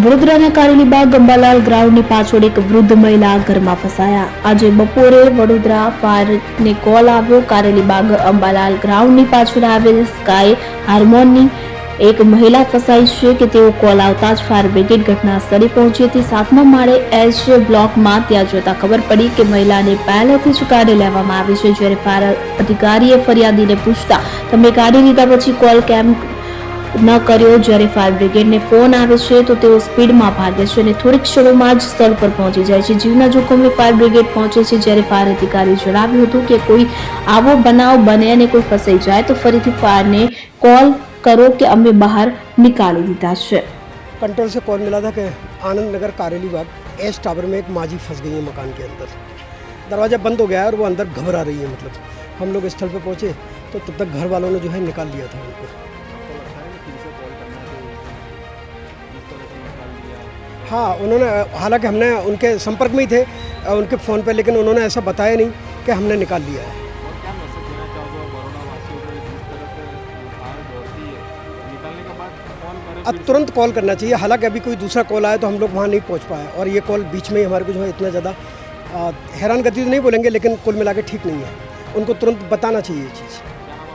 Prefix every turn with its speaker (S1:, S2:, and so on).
S1: વડોદરાના કારેલીબાગ અંબાલાલ ગ્રાઉન્ડની પાછળ એક વૃદ્ધ મહિલા ઘરમાં ફસાયા આજે બપોરે વડોદરા ફાયરને કોલ આવ્યો કારેલીબાગ અંબાલાલ ગ્રાઉન્ડની પાછળ આવેલ સ્કાય હાર્મોનની એક મહિલા ફસાઈ છે કે તેઓ કોલ આવતા જ ફાયર બ્રિગેડ ઘટના સ્થળે પહોંચી હતી સાતમા માળે એચ બ્લોકમાં ત્યાં જોતા ખબર પડી કે મહિલાને પહેલેથી જ કાઢી લેવામાં આવી છે જ્યારે ફાયર અધિકારીએ ફરિયાદીને પૂછતા તમે કાઢી લીધા પછી કોલ કેમ ન કરો જ્યારે ફાયર બ્રિગેડ ને ફોન આવે છે તો તે સ્પીડમાં ભાગે છે ને થોડીક છેલ્ોમાં જ સ્થળ પર પહોંચી જાય છે જીવના જોખમે ફાયર બ્રિગેડ પહોંચે છે જ્યારે ફાયર અધિકારી જણાવ્યું હતું કે કોઈ આગો બનાવ બને ને કોઈ ફસાઈ જાય તો ફરીથી ફાયર ને કોલ કરો કે અમે બહાર કાઢી દીધા છે
S2: કંટ્રોલ સે કોલ मिला था કે આનંદનગર કારેલીબાગ એસ્ટ ટાવર મે એક માજી ફસ ગઈ હે મકાન કે અંદર દરવાજા બંધો ગયા હે ઓર વો અંદર ગભરા રહી હે મતલબ હમ લોકો સ્થળ પર પહોંચે તો તબ તક ઘરવાલો નો જો હે نکال દિયા થા हाँ उन्होंने हालांकि हमने उनके संपर्क में ही थे उनके फ़ोन पे लेकिन उन्होंने ऐसा बताया नहीं कि हमने निकाल लिया है अब तुरंत कॉल करना चाहिए हालांकि अभी कोई दूसरा कॉल आया तो हम लोग वहाँ नहीं पहुँच पाए और ये कॉल बीच में ही हमारे को जो है इतना ज़्यादा हैरान गति तो नहीं बोलेंगे लेकिन कुल मिला ठीक नहीं है उनको तुरंत बताना चाहिए ये चीज़